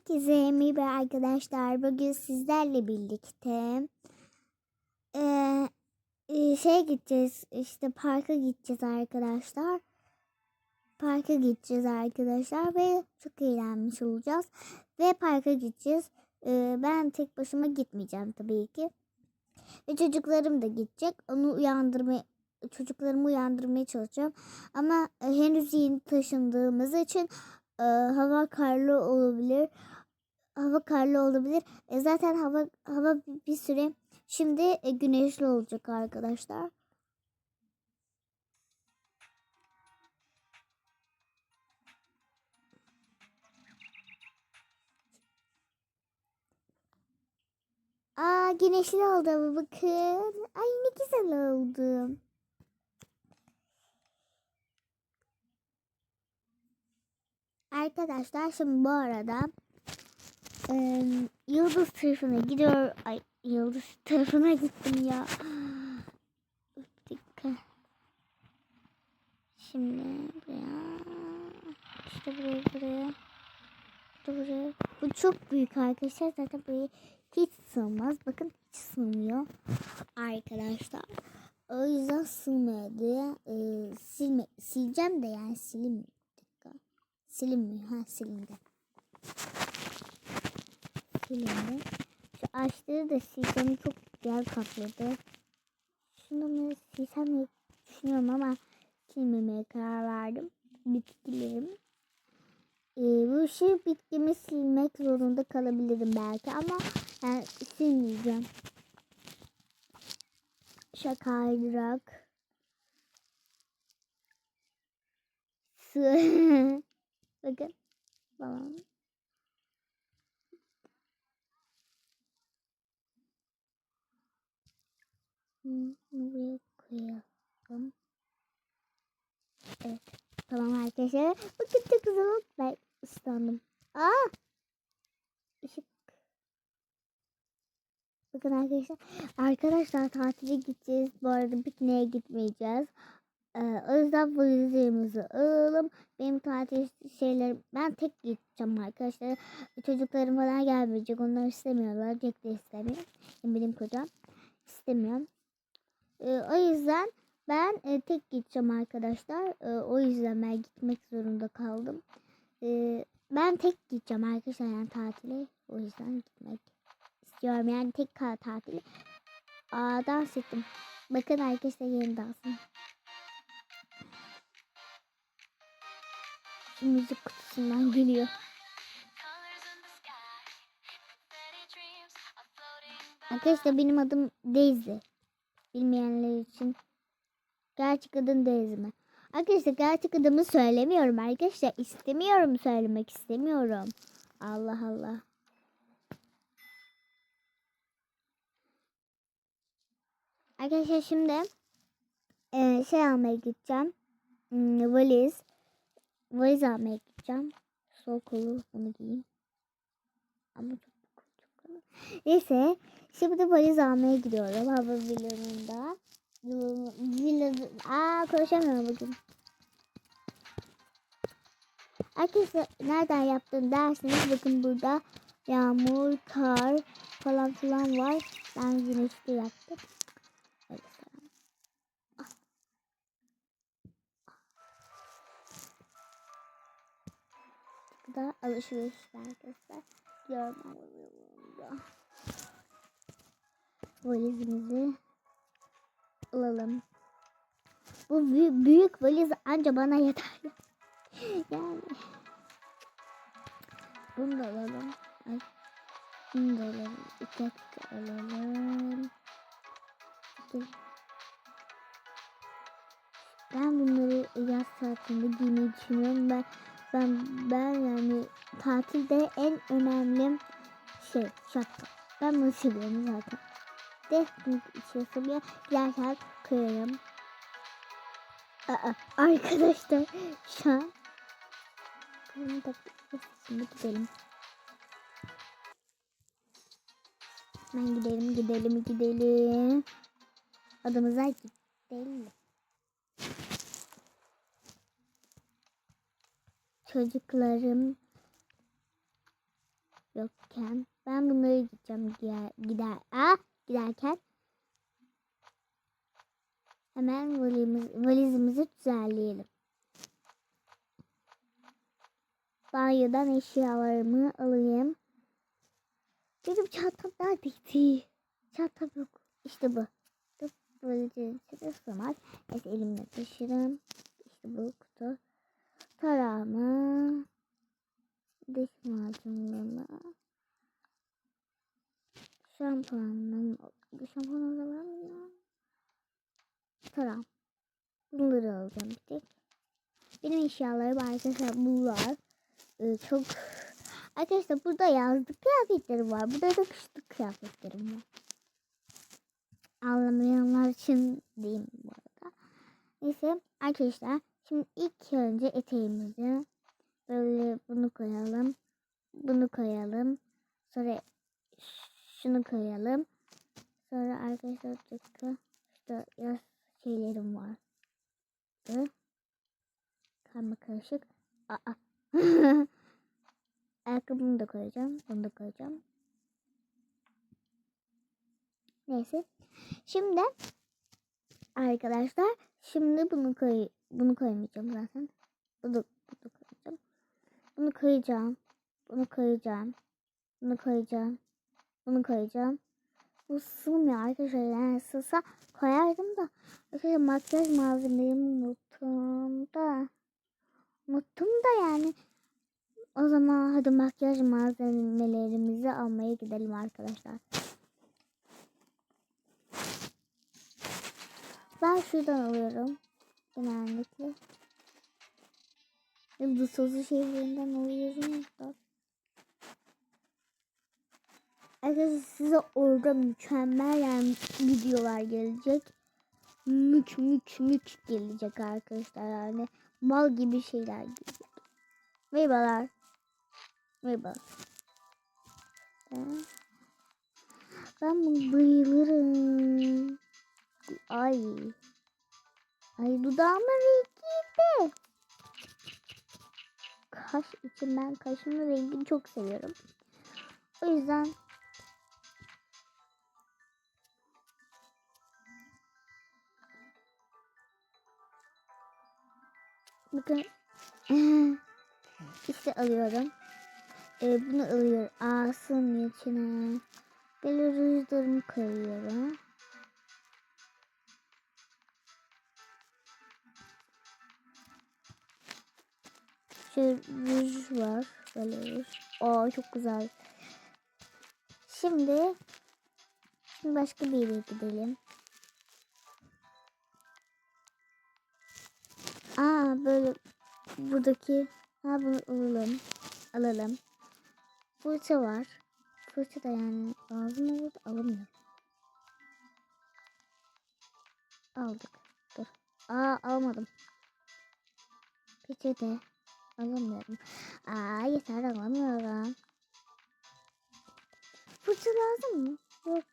Herkese merhaba arkadaşlar. Bugün sizlerle birlikte eee, e, şey gideceğiz. işte parka gideceğiz arkadaşlar. Parka gideceğiz arkadaşlar ve çok eğlenmiş olacağız. Ve parka gideceğiz. Eee, ben tek başıma gitmeyeceğim tabii ki. Ve çocuklarım da gidecek. Onu uyandırmaya çocuklarımı uyandırmaya çalışacağım. Ama e, henüz yeni taşındığımız için e, hava karlı olabilir. Hava karlı olabilir. E, zaten hava hava bir- süre şimdi e, güneşli olacak arkadaşlar. Aa güneşli oldu bakın. Ay ne güzel oldu. Arkadaşlar şimdi bu arada eee, Yıldız tarafına gidiyor. Ay Yıldız tarafına gittim ya. Dakika. Şimdi buraya. İşte buraya buraya. İşte buraya. Bu çok büyük arkadaşlar. Zaten buraya hiç sığmaz. Bakın hiç sığmıyor. Arkadaşlar. O yüzden sığmadı. Ee, silme, sileceğim de yani silim. Silinmiyor. Ha silindi. Silindi. Şu ağaçları da sileceğim. Çok güzel kapladı. Şunu mu silsem diye düşünüyorum ama silmemeye karar verdim. Bitkilerim. Ee, bu şey bitkimi silmek zorunda kalabilirim belki ama yani silmeyeceğim. Şakaydırak. Su. Bakın. Hmm, Buraya koyalım. Evet. Tamam arkadaşlar. Bakın çok güzel oldu. Ben ıslandım. Aa! Işık. Bakın arkadaşlar. Arkadaşlar tatile gideceğiz. Bu arada pikniğe gitmeyeceğiz. Ee, o yüzden yüzüğümüzü alalım. Benim tatil şeylerim ben tek gideceğim arkadaşlar. Çocuklarım falan gelmeyecek. Onlar istemiyorlar. Jack de istemiyor. Benim kocam istemiyor. Ee, o yüzden ben e, tek gideceğim arkadaşlar. Ee, o yüzden ben gitmek zorunda kaldım. Ee, ben tek gideceğim arkadaşlar yani tatile. O yüzden gitmek istiyorum. Yani tek tatili. Aa dans ettim. Bakın arkadaşlar yeni dansım. Müzik kutusundan geliyor. Arkadaşlar benim adım Daisy. Bilmeyenler için. Gerçek adım Daisy mi? Arkadaşlar gerçek adımı söylemiyorum arkadaşlar. istemiyorum söylemek istemiyorum. Allah Allah. Arkadaşlar şimdi eee, şey almaya gideceğim. Hmm, valiz. Valiz almaya gideceğim. Sol kolu bunu giyeyim. Ama çok çok kalın. Neyse. Şimdi valiz almaya gidiyorum. Hava villanında. Villa... Aa konuşamıyorum bugün. Arkadaşlar nereden yaptın derseniz bakın burada yağmur, kar falan filan var. Ben güneşli yaptım. Da alışveriş arkadaşlar. Görmem Valizimizi alalım. Bu büyük, büyük valiz anca bana yeter. yani. Bunu da alalım. Ay. Bunu da alalım. İki dakika alalım. Dur. Ben bunları yaz tatilinde giymeyi düşünüyorum. Ben, ben, ben yani tatilde en önemli şey şapka. Ben bunu seviyorum zaten. De bunu içine sığmıyor. Giderken koyarım. Aa, arkadaşlar şu an şimdi gidelim. Ben gidelim gidelim gidelim. Adımıza gidelim. Çocuklarım yokken ben bunları gideceğim gider, gider ah, giderken hemen valizimiz, valizimizi düzenleyelim. Banyodan eşyalarımı alayım. Benim çantam neredeydi? Çantam yok. İşte bu. Valizin içine sığmaz. Neyse elimle taşırım. İşte bu kutu. Tarağımı. Diş macunlarımı. Şampuanım. Şampuan da var mı ya? Tarağım. Bunları alacağım bir tek. Benim eşyalarım arkadaşlar bunlar. Ee, çok Arkadaşlar burada yazlık kıyafetlerim var. Burada da kışlık kıyafetlerim var. Anlamayanlar için diyeyim bu arada. Neyse arkadaşlar şimdi ilk önce eteğimizi böyle bunu koyalım. Bunu koyalım. Sonra şunu koyalım. Sonra arkadaşlar dakika. İşte yaz şeylerim var. Karma karışık. Aa. Ayakkabımı da koyacağım. Bunu da koyacağım. Neyse. Şimdi arkadaşlar şimdi bunu koy bunu koymayacağım zaten. Bunu, bunu. Bunu koyacağım. Bunu koyacağım. Bunu koyacağım. Bunu koyacağım. Bu sığmıyor arkadaşlar. Yani sığsa koyardım da. Arkadaşlar makyaj malzemelerimi unuttum da. Unuttum da yani. O zaman hadi makyaj malzemelerimizi almaya gidelim arkadaşlar. Ben şuradan alıyorum. Genellikle. Sözü şeylerinden alıyorum da. Arkadaşlar size orada mükemmel yani videolar gelecek. Mük mük mük gelecek arkadaşlar yani. Mal gibi şeyler gelecek. Merhabalar. Merhaba. Ben bunu bayılırım. Ay. Ay dudağımın rengi de. Kaş için ben kaşımın rengini çok seviyorum. O yüzden Bakın işte alıyorum. Ee, bunu alıyorum. Ağzının içine. Böyle rujlarımı koyuyorum. Şöyle ruj var. Böyle. Aa çok güzel. Şimdi şimdi başka bir yere gidelim. Aa böyle buradaki ha bunu alalım. Alalım. Fırça var. Fırça da yani lazım olur alamıyorum. Aldık. Dur. Aa almadım. Peçete. Alamıyorum. Aa yeter alamıyorum. Fırça lazım mı? Yok.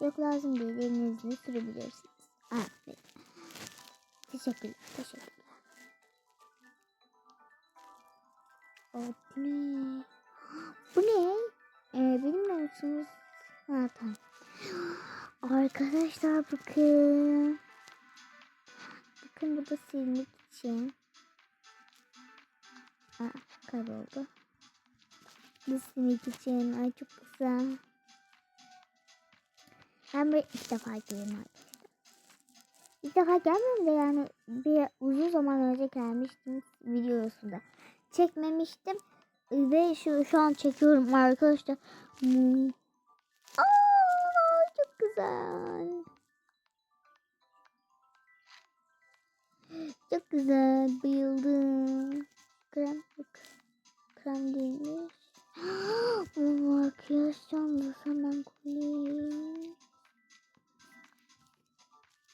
Yok lazım değil. Elinizle sürebilirsiniz. Evet. Teşekkürler. Teşekkürler. Aa, bu ne? Bu ne? Ee, bilmiyor musunuz? Ha tamam. Arkadaşlar bakın. Bakın bu da silmek için. Aa, kayboldu. Bu silmek için. Ay çok güzel. Ben böyle ilk defa geliyorum arkadaşlar. İlk defa gelmedim de yani bir uzun zaman önce gelmiştim videosunda. Çekmemiştim ve şu şu an çekiyorum arkadaşlar. Aa, çok güzel. Çok güzel. Bayıldım. Krem. Krem değilmiş. Bu makyaj çantası hemen koyayım.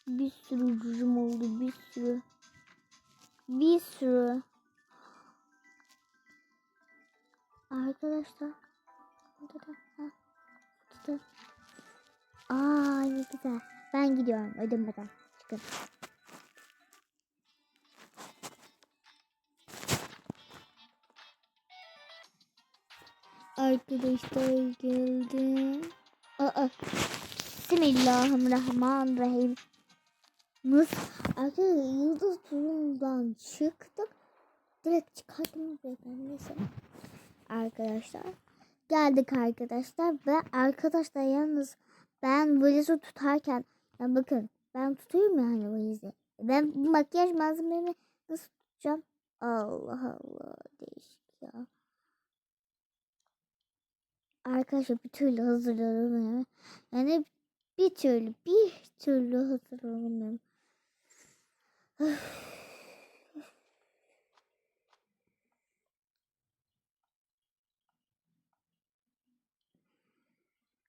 Bir sürü rujum oldu. Bir sürü. Bir sürü. Arkadaşlar. Burada da. Ha. Burada. Aa ne güzel. Ben gidiyorum ödemeden. Çıkın. Arkadaşlar geldi. Aa. Bismillahirrahmanirrahim. Nasıl? Arkadaşlar yıldız turundan çıktık. Direkt çıkarttım buradan neyse. Arkadaşlar. Geldik arkadaşlar ve arkadaşlar yalnız ben valizi tutarken ya bakın ben tutuyorum yani valizi. Ben makyaj malzememi nasıl tutacağım? Allah Allah değişik ya. Arkadaşlar bir türlü hazırlanamıyorum. Yani bir türlü bir türlü hazırlanamıyorum.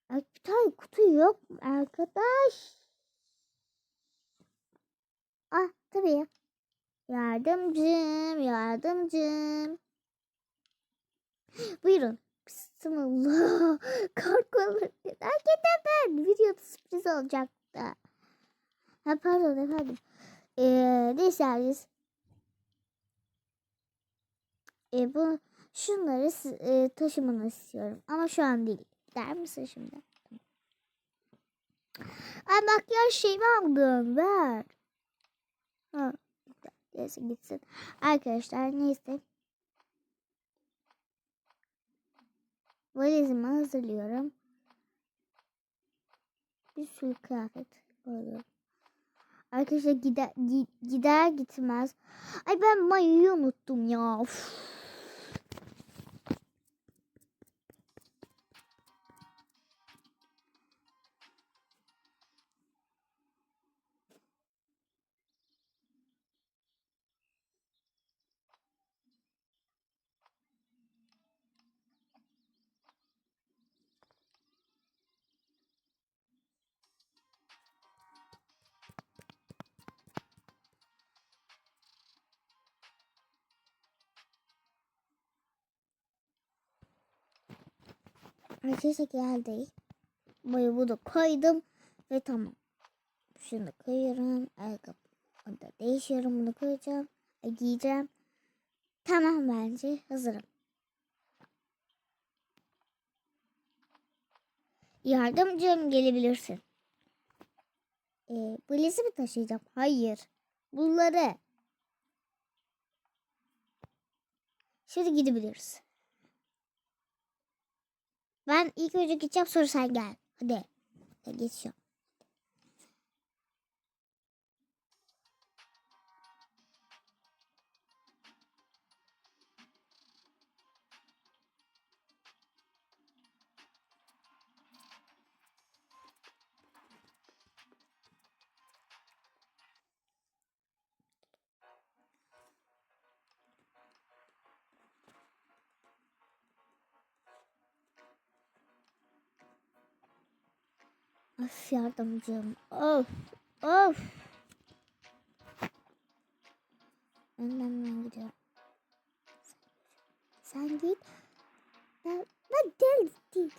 Ay, bir tane kutu yok mu arkadaş? Ah tabii ya. Yardımcım, yardımcım. Buyurun. Bismillah. Korkulur. Hakikaten videoda sürpriz olacaktı. Ha pardon efendim. Ee, ne servis? Ee, bu şunları e, taşımanı istiyorum. Ama şu an değil. Der misin şimdi? Ay makyaj şeyimi aldım. Ver. Ha. Neyse gitsin. Arkadaşlar neyse. Valizimi hazırlıyorum. Bir sürü kıyafet alıyorum. Arkadaşlar gider, gi- gider gitmez. Ay ben mayoyu unuttum ya. Uf. Arkadaşlar geldi. Mayomu da koydum. Ve tamam. Şunu koyuyorum. Ayakkabımı da değişiyorum. Bunu koyacağım. e, Giyeceğim. Tamam bence. Hazırım. Yardımcım gelebilirsin. Ee, valizi mi taşıyacağım? Hayır. Bunları. Şimdi gidebiliriz. Ben ilk önce gideceğim sonra sen gel. Hadi. Geçiyorum. Of yardımcım. Of. Of. Ben ben gidiyorum. Sen git. Ben, ben del değil.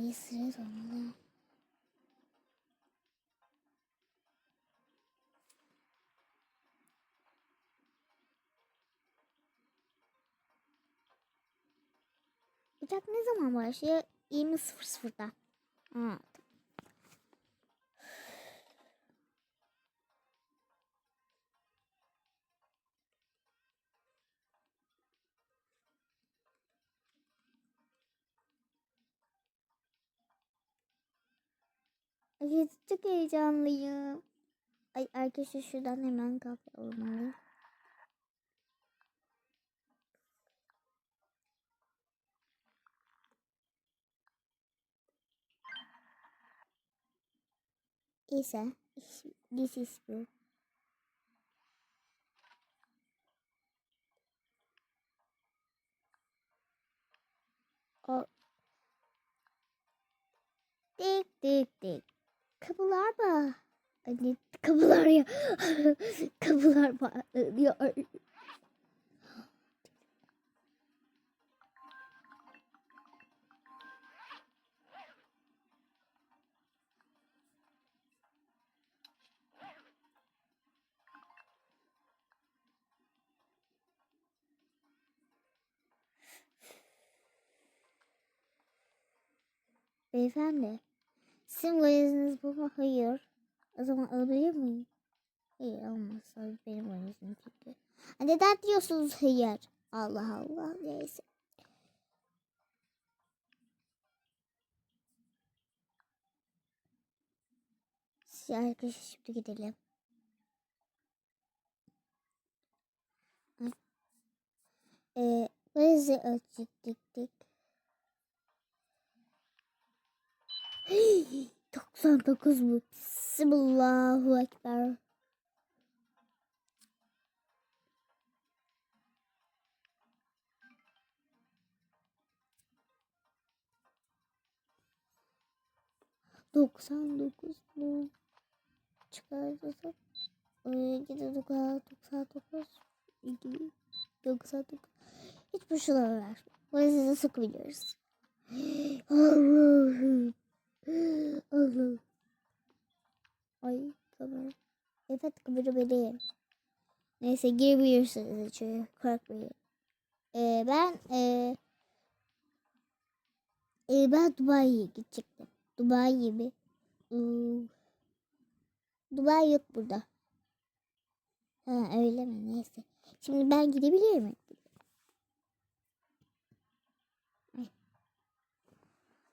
İyi sıra sonunda. Uçak ne zaman başlıyor? 20.00'da. Ha. Ay, çok heyecanlıyım. Ay arkadaşlar şuradan hemen kahve almalıyım. İse, this is good. O Dik dik dik. Kapılar mı? Anne kapılar ya. kapılar patlıyor. Beyefendi. Sizin valiziniz bu mu? Hayır. O zaman alabilir miyim? Hayır olmaz. Benim valizim çünkü. Neden diyorsunuz hayır? Allah Allah. Neyse. Arkadaşlar şimdi gidelim. Ee, valizi açık dik. 99 mu? Bismillahu Ekber. Doksan dokuz mu? Çıkartırsak. İki doksan doksan dokuz. İki doksan dokuz. Hiç boşuna ver. Valizini sıkabiliriz. Allah'ım. Allah. Ay kamera. Evet kamera benim. Neyse girebilirsiniz içeri. Korkmayın. Ee, ben ee, ee, ben Dubai'ye gidecektim. Dubai mi? Hmm. Dubai yok burada. Ha öyle mi? Neyse. Şimdi ben gidebilir miyim?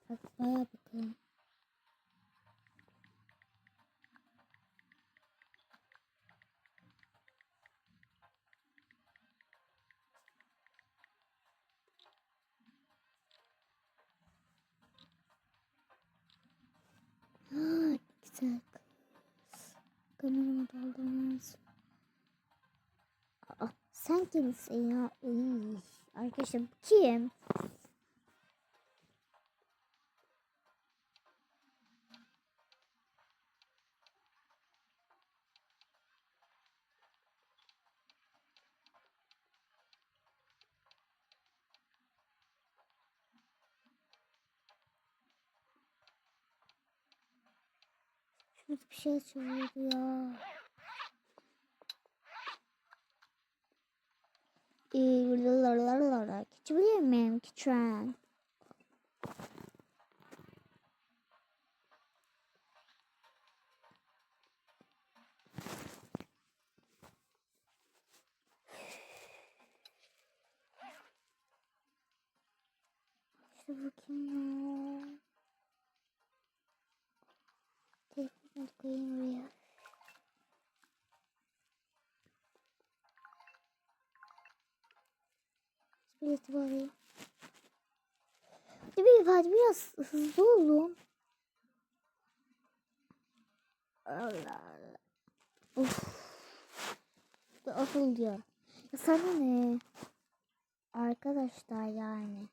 Bak bayağı bakalım. Kız. Kameramı doldurmaz. Aa, sen kimsin ya? Iy, arkadaşım kim? Şurada bir şey açılıyordu ya. Geçebilir miyim ki tren? İşte bakayım ya. Koyayım oraya. Bileti var Hadi beyefendi biraz hızlı olun. Allah Allah. Of. Asıl diyor. Ya sana ne? Arkadaşlar yani.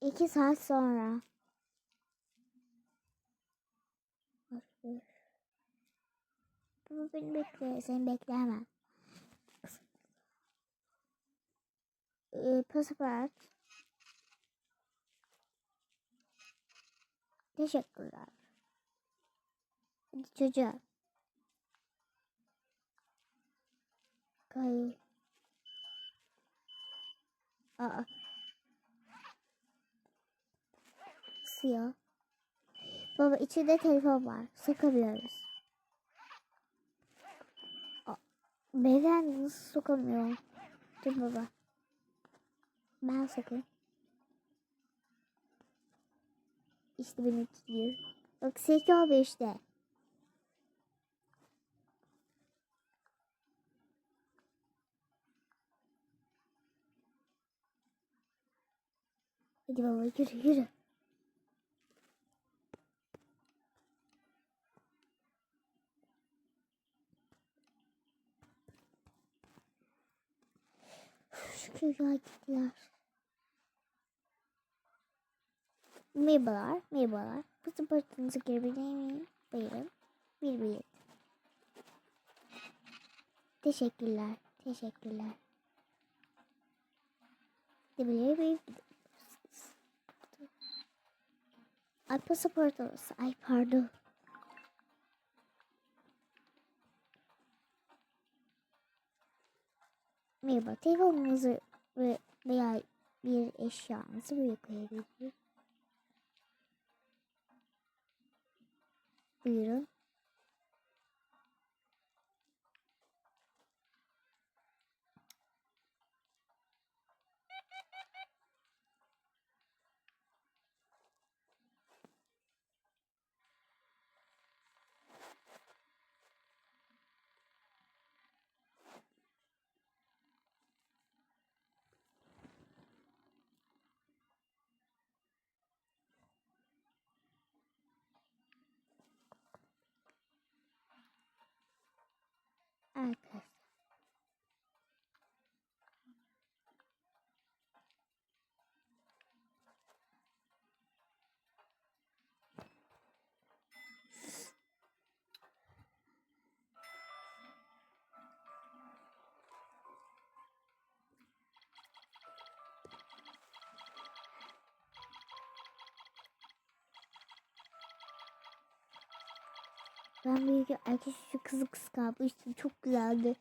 İki saat sonra. Bu beni bekliyor. Seni bekleyemem. Ee, pasaport. Teşekkürler. Hadi çocuğa. Kay. Aa. Siyah. Baba içinde telefon var. Sokamıyoruz. Aa, Beyefendi nasıl sokamıyor? Dur baba. Ben sokayım. İşte beni tutuyor. Bak seki abi işte. Hadi baba yürü yürü. Ya gittiler. Merhabalar, merhabalar. Pasaportunuzu görebilir miyim? Buyurun. Bir bilet. Teşekkürler, teşekkürler. Gidebilir miyim? Ay pasaportunuz. Ay pardon. Merhaba, telefonunuzu ve veya bir eşyanızı buraya koyabilirim. Buyurun. Ben bir erkek şu kızı kıskanmıştım. Çok güzeldi.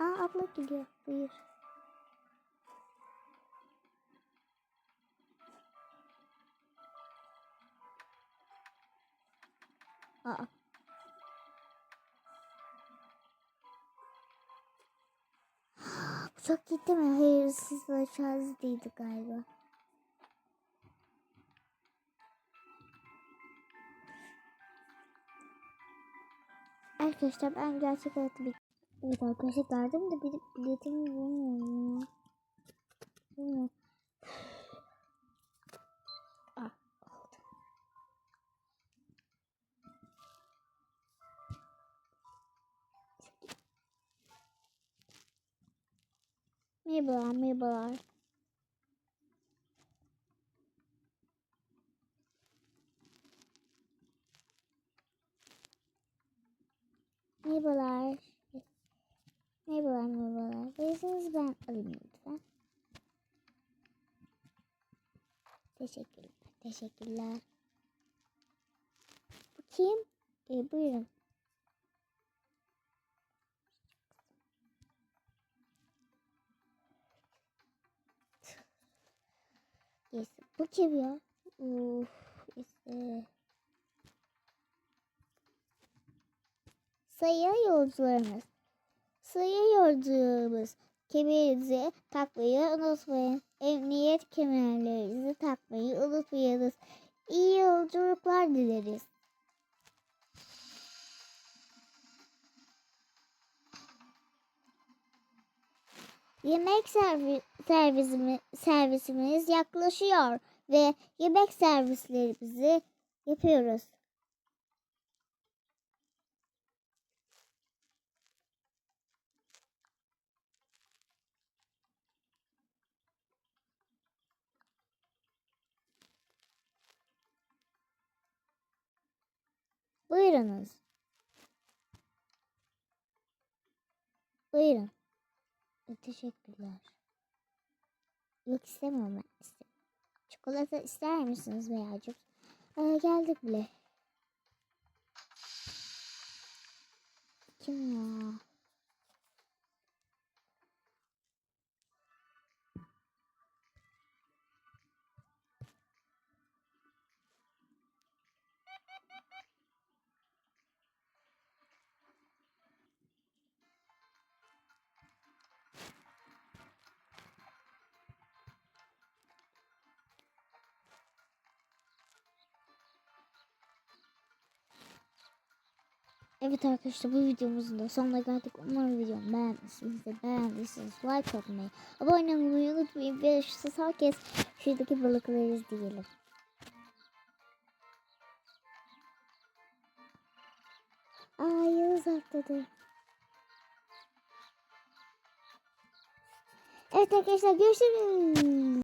Aa abla geliyor. Buyur. Aa. Uçak gitti mi? Hayır siz aşağıdaydı galiba. Arkadaşlar ben gerçek hayatta bir... Evet arkadaşlar gördüm de bir biletimi bulmuyorum ya. Bilmiyorum. Ah. Merhabalar, merhabalar. Merhabalar. Merhabalar, merhabalar. Verirseniz ben alayım lütfen. Teşekkürler, teşekkürler. Bu kim? Ee, buyurun. Yes. Bu kim ya? Uf, işte. Sayın yolcularımız. Sayın yolcularımız. Kemerinizi takmayı unutmayın. Emniyet kemerlerinizi takmayı unutmayınız. İyi yolculuklar dileriz. Yemek servi servisimi servisimiz yaklaşıyor ve yemek servislerimizi yapıyoruz. Buyurunuz. Buyurun. E, Teşekkürler. Yok istemiyorum ben. İstemiyorum. Çikolata ister misiniz veya cips? Aa, geldik bile. Kim ya? Evet arkadaşlar bu videomuzun da sonuna geldik. Umarım videomu beğenmişsiniz de beğendiyseniz like atmayı, abone olmayı unutmayın. Ve son kez şuradaki balıkları izleyelim. Aa Yağız atladı. Evet arkadaşlar görüşürüz.